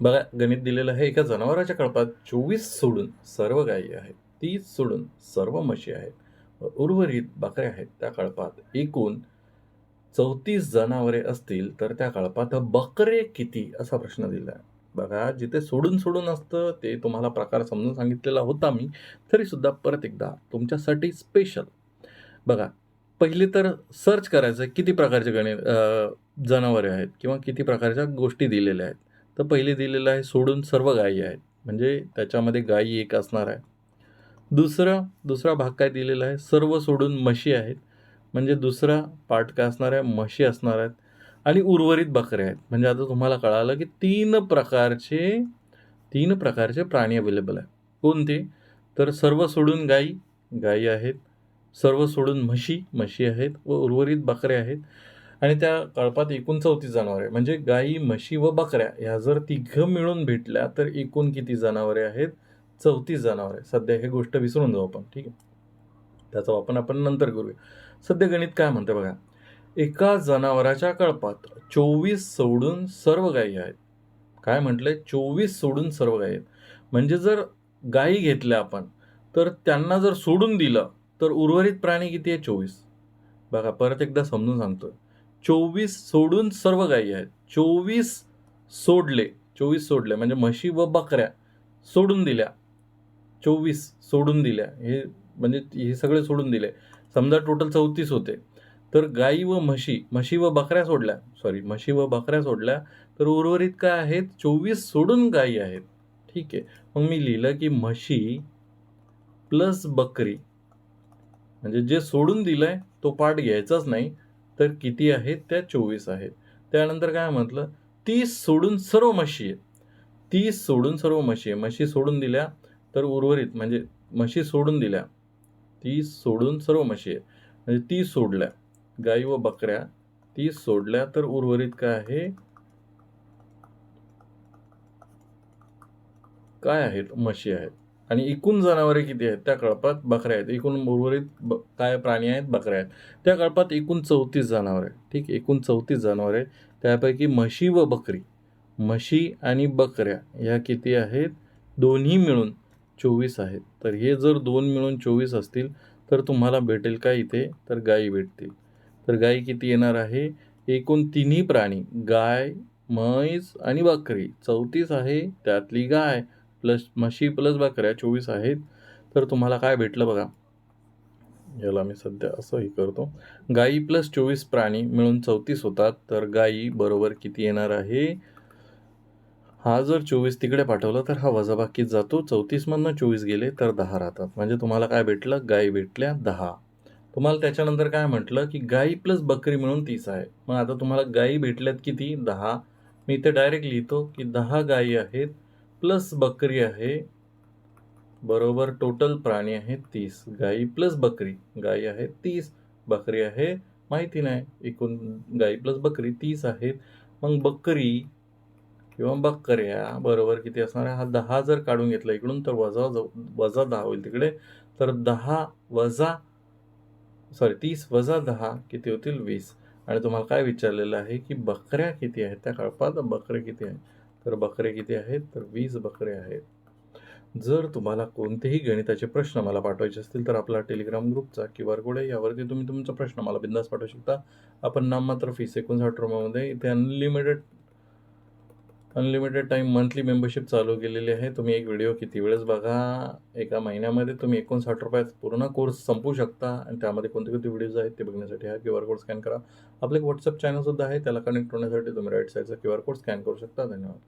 बघा गणित दिलेलं आहे एका जनावराच्या कळपात चोवीस सोडून सर्व गायी आहेत तीस सोडून सर्व म्हशी आहेत व उर्वरित बकऱ्या आहेत त्या कळपात एकूण चौतीस जनावरे असतील तर त्या कळपात बकरे किती असा प्रश्न दिला आहे. बघा जिथे सोडून सोडून असतं ते तुम्हाला प्रकार समजून सांगितलेला होता मी तरीसुद्धा परत एकदा तुमच्यासाठी स्पेशल बघा पहिले तर सर्च करायचं किती प्रकारचे गणित जनावरे आहेत किंवा किती प्रकारच्या गोष्टी दिलेल्या आहेत. तर पहिले दिलेलं आहे सोडून सर्व गायी आहेत. म्हणजे त्याच्यामध्ये गायी एक असणार आहे. दुसरा दुसरा भाग काय दिलेला आहे? सर्व सोडून म्हशी आहेत. म्हणजे दुसरा पार्ट काय असणार आहे? म्हशी असणार आहेत. आणि उर्वरित बकऱ्या आहेत. म्हणजे आता तुम्हाला कळालं की तीन प्रकारचे तीन प्रकारचे प्राणी अवेलेबल आहे कोणते? तर सर्व सोडून गायी गायी आहेत. सर्व सोडून म्हशी म्हशी आहेत. व उर्वरित बकऱ्या आहेत. आणि त्या कळपात एकूण चौतीस जनावरे म्हणजे गाई म्हशी व बकऱ्या ह्या जर तिघं मिळून भेटल्या तर एकूण किती जनावरे आहेत? चौतीस जनावरे सध्या हे गोष्ट विसरून जाऊ आपण. ठीक आहे? त्याचा वापर आपण नंतर करूया. सध्या गणित काय म्हणते बघा. एका जनावराच्या कळपात चोवीस सोडून सर्व गायी आहेत. काय म्हटलंय? चोवीस सोडून सर्व गायी आहेत. म्हणजे जर गायी घेतल्या आपण तर त्यांना जर सोडून दिलं तर उर्वरित प्राणी किती आहे चोवीस. बघा परत एकदा समजून सांगतोय. चोवीस सोडून सर्व गायी आहेत. चोवीस सोडले चोवीस सोडले म्हणजे म्हशी व बकऱ्या सोडून दिल्या. चोवीस सोडून दिल्या. हे म्हणजे हे सगळे सोडून दिले. समजा टोटल चौतीस होते. तर गाई व म्हशी म्हशी व बकऱ्या सोडल्या. सॉरी म्हशी व बकऱ्या सोडल्या. तर उर्वरित काय आहेत? चोवीस सोडून गायी आहेत. ठीक आहे. मग मी लिहिलं की म्हशी प्लस बकरी म्हणजे जे सोडून दिलंय तो पार्ट घ्यायचाच नाही. तर किती आहेत? त्या चोवीस आहेत. त्यानंतर काय म्हटलं? तीस सोडून सर्व म्हशी आहेत. तीस सोडून सर्व म्हशी आहे म्हशी सोडून दिल्या तर उर्वरित म्हणजे म्हशी सोडून दिल्या. तीस सोडून सर्व म्हशी आहे म्हणजे तीस सोडल्या. गाई व बकऱ्या तीस सोडल्या तर उर्वरित काय आहे? काय आहेत? म्हशी आहेत. आणि एकूण जनावरे किती आहेत? त्या कळपात बकऱ्या आहेत. एकूण उर्वरित ब काय प्राणी आहेत? बकऱ्या आहेत. त्या कळपात एकूण चौतीस जनावरे ठीक? एकूण चौतीस जनावरे त्यापैकी म्हशी व बकरी. म्हशी आणि बकऱ्या ह्या किती आहेत? दोन्ही मिळून चोवीस आहेत. तर हे जर दोन मिळून चोवीस असतील तर तुम्हाला भेटेल काय इथे? तर गायी भेटतील. तर गायी किती येणार आहे? एकूण तिन्ही प्राणी गाय म्हैस आणि बकरी. चौतीस आहे. त्यातली गाय. प्लस म्हशी प्लस बकऱ्या चोवीस आहेत. तर तुम्हाला काय भेटलं बघा. याला मी सध्या असंही करतो. गायी प्लस चोवीस प्राणी मिळून चौतीस होतात. तर गायी बरोबर किती येणार आहे? हा जर चोवीस तिकडे पाठवला तर हा वजाबाकीत जातो. चौतीसमधनं चोवीस गेले तर दहा राहतात. म्हणजे तुम्हाला काय भेटलं? गायी भेटल्या दहा. तुम्हाला त्याच्यानंतर काय म्हटलं की गायी प्लस बकरी मिळून तीस आहे. मग आता तुम्हाला गायी भेटल्यात किती? दहा. मी इथे डायरेक्ट लिहितो की दहा गायी आहेत. प्लस बकरी आहे बरोबर टोटल प्राणी आहेत तीस. गाई प्लस बकरी गाई आहे तीस. बकरी आहे माहिती नाही एकूण गाई प्लस बकरी तीस आहेत. मग बकरी किंवा बकऱ्या बरोबर किती असणार आहे? हा दहा जर काढून घेतला इकडून तर वजा वजा दहा होईल तिकडे. तर दहा वजा सॉरी तीस वजा दहा किती होतील? वीस. आणि तुम्हाला काय विचारलेलं आहे की बकऱ्या किती आहेत? त्या कळपात बकरे किती आहेत? तर बकरे किती आहेत? तर वीस बकरे आहेत. जर तुम्हाला कोणतेही गणिताचे प्रश्न मला पाठवायचे असतील तर आपला टेलिग्राम ग्रुपचा क्यू आर कोड आहे. यावरती तुम्ही तुमचा प्रश्न मला बिंदास पाठवू शकता. आपण नाममात्र फीस एकोणसाठ रुपयामध्ये इथे unlimited unlimited time monthly membership चालू केलेली आहे. तुम्ही एक व्हिडिओ किती वेळेस बघा? एका महिन्यामध्ये तुम्ही एकोणसाठ रुपयात पूर्ण कोर्स संपू शकता. आणि त्यामध्ये कोणते कोणते व्हिडिओज आहेत ते बघण्यासाठी हा क्यू आर कोड स्कॅन करा. आपलं एक व्हॉट्सअप चॅनलसुद्धा आहे. त्याला कनेक्ट होण्यासाठी तुम्ही राईट साईडचा क्यू आर कोड स्कॅन करू शकता. धन्यवाद.